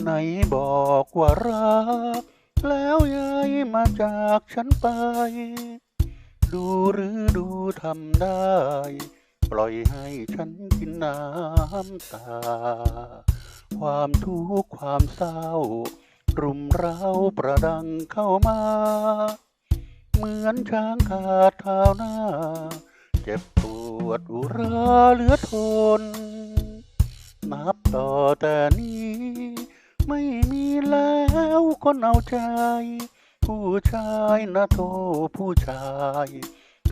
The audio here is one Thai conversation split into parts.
ไหนบอกว่ารัก แล้วยายมาจากฉันไป ดูหรือดูทำได้ ปล่อยให้ฉันกินน้ำตา ความทุกข์ความเศร้า รุมเร้าประดังเข้ามา เหมือนช้างขาดเท้าหน้า เจ็บปวดอุราเหลือทน นับต่อแต่นี้ ไม่มีแล้วคนเอาใจ ผู้ชายนะโทผู้ชาย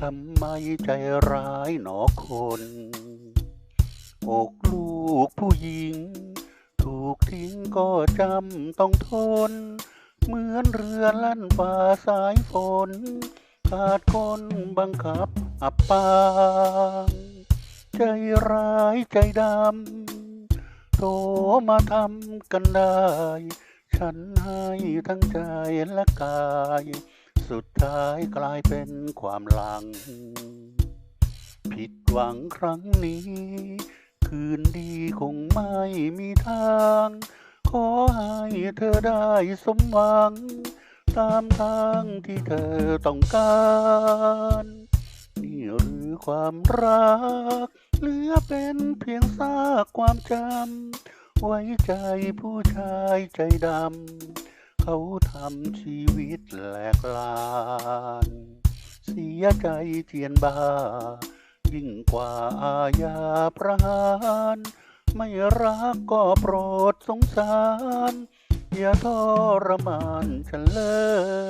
ทำไมใจร้ายหนอคนอกลูกผู้หญิง ถูกทิ้งก็จำต้องทน เหมือนเรือลั่นป่าสายฝน ขาดคนบังคับอับปางใจร้ายใจดำ โทมาทำกันได้ ฉันให้ทั้งใจและกาย สุดท้ายกลายเป็นความหลัง ผิดหวังครั้งนี้ คืนดีคงไม่มีทาง ขอให้เธอได้สมหวัง ตามทางที่เธอต้องการือความรัก เหลือเป็นเพียงซากความจำ ไว้ใจผู้ชายใจดำ เขาทำชีวิตแหลกลาน เสียใจเทียนบา ยิ่งกว่าอาญาประหาร ไม่รักก็โปรดสงสาร อย่าทรมานฉันเลย